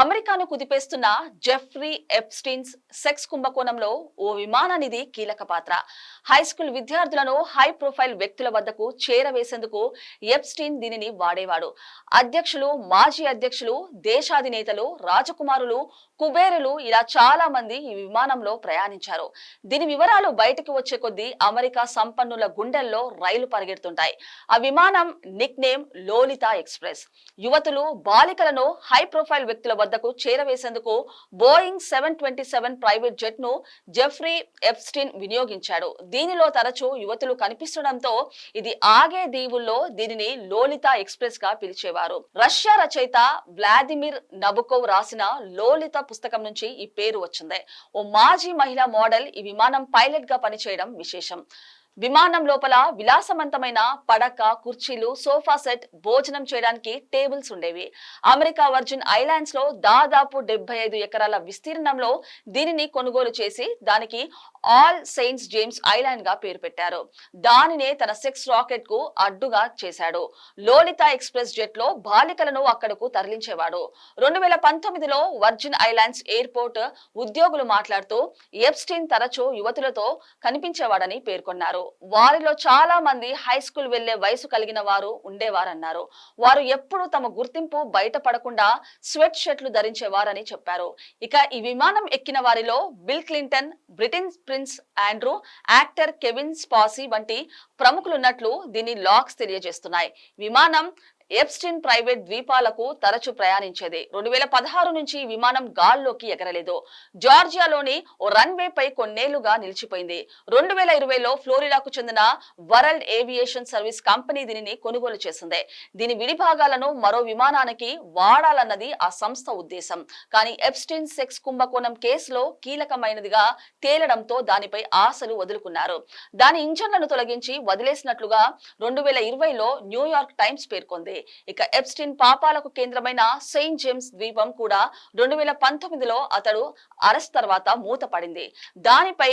అమెరికాను కుదిపేస్తున్న Jeffrey ఎప్స్టీన్స్ sex కుంభకోణంలో ఓ విమానానిది కీలక పాత్ర. హై స్కూల్ విద్యార్థులను హై ప్రొఫైల్ వ్యక్తుల వద్దకు చేరవేసేందుకు ఎప్స్టీన్ దీనిని వాడేవాడు. అధ్యక్షులు మాజీ అధ్యక్షులు దేశాధినేతలు రాజకుమారులు కుబేరులు ఇలా చాలా మంది ఈ విమానంలో ప్రయాణించారు. దీని వివరాలు బయటకు వచ్చే కొద్దీ అమెరికా సంపన్నుల గుండెల్లో రైలు పరిగెడుతుంటాయి. ఆ విమానం నిక్ నేమ్ లోలితా ఎక్స్ప్రెస్. యువతులు బాలికలను హై ప్రొఫైల్ వ్యక్తుల వద్దకు చేరవేసేందుకు Boeing seven twenty seven private జెట్ను Jeffrey Epstein వినియోగించాడు. దీనిలో తరచూ యువతులు కనిపిస్తుండటంతో ఇది ఆగే దీవుల్లో దీనిని లోలిత ఎక్స్ప్రెస్గా పిలిచేవారు. రష్యా రచయిత వ్లాదిమిర్ నబుకోవ్ రాసిన లోలిత పుస్తకం నుంచి ఈ పేరు వచ్చింది. ఓ మాజీ మహిళా మోడల్ ఈ విమానం పైలట్గా పనిచేయడం విశేషం. విమానం లోపల విలాసవంతమైన పడక కుర్చీలు సోఫా సెట్ భోజనం చేయడానికి టేబుల్స్ ఉండేవి. అమెరికా వర్జిన్ ఐలాండ్స్లో దాదాపు డెబ్బై ఐదు ఎకరాల విస్తీర్ణంలో దీనిని కొనుగోలు చేసి దానికి ఆల్ సెయింట్స్ జేమ్స్ ఐలాండ్గా పేరు పెట్టారు. దానినే తన సెక్స్ రాకెట్కు అడ్డుగా చేశాడు. లోలితా ఎక్స్ప్రెస్ జెట్లో బాలికలను అక్కడకు తరలించేవాడు. రెండు వేల పంతొమ్మిదిలో వర్జిన్ ఐలాండ్స్ ఎయిర్పోర్ట్ ఉద్యోగులు మాట్లాడుతూ ఎప్స్టీన్ తరచూ యువతులతో కనిపించేవాడని పేర్కొన్నారు. వారిలో చాలా మంది హై స్కూల్ వెళ్ళే వయసు కలిగిన వారు ఉండేవారన్నారు. వారు ఎప్పుడు తమ గుర్తింపు బయటపడకుండా స్వెట్ షర్ట్లు ధరించేవారని చెప్పారు. ఇక ఈ విమానం ఎక్కిన వారిలో Bill Clinton Britain prince Andrew actor Kevin Spacey వంటి ప్రముఖులున్నట్లు దీని లాక్స్ తెలియజేస్తున్నాయి. విమానం ఎప్స్టిన్ ప్రైవేట్ ద్వీపాలకు తరచు ప్రయాణించేది. రెండు వేల పదహారు నుంచి ఈ విమానం గాల్లోకి ఎగరలేదు. జార్జియాలోని ఓ రన్వే పై కొన్నేళ్ళుగా నిలిచిపోయింది. రెండు వేల ఇరవైలో ఫ్లోరిడాకు చెందిన వరల్డ్ ఏవియేషన్ సర్వీస్ కంపెనీ దీనిని కొనుగోలు చేసింది. దీని విడిభాగాలను మరో విమానానికి వాడాలన్నది ఆ సంస్థ ఉద్దేశం. కానీ ఎప్స్టిన్ సెక్స్ కుంభకోణం కేసులో కీలకమైనదిగా తేలడంతో దానిపై ఆశలు వదులుకున్నారు. దాని ఇంజన్లను తొలగించి వదిలేసినట్లుగా రెండు వేల ఇరవైలో న్యూయార్క్ టైమ్స్ పేర్కొంది. ఇక ఎప్స్టిన్ పాపాలకు కేంద్రమైన సెయింట్ జేమ్స్ ద్వీపం కూడా రెండు వేల పంతొమ్మిదిలో అతడు అరెస్ట్ తర్వాత మూతపడింది. దానిపై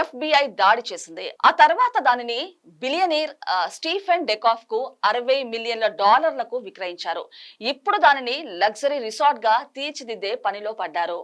ఎఫ్బిఐ దాడి చేసింది. ఆ తర్వాత దానిని బిలియనీర్ స్టీఫెన్ డెకాఫ్కు అరవై మిలియన్ల డాలర్లకు విక్రయించారు. ఇప్పుడు దానిని లగ్జరీ రిసార్ట్గా తీర్చిదిద్దే పనిలో పడ్డారు.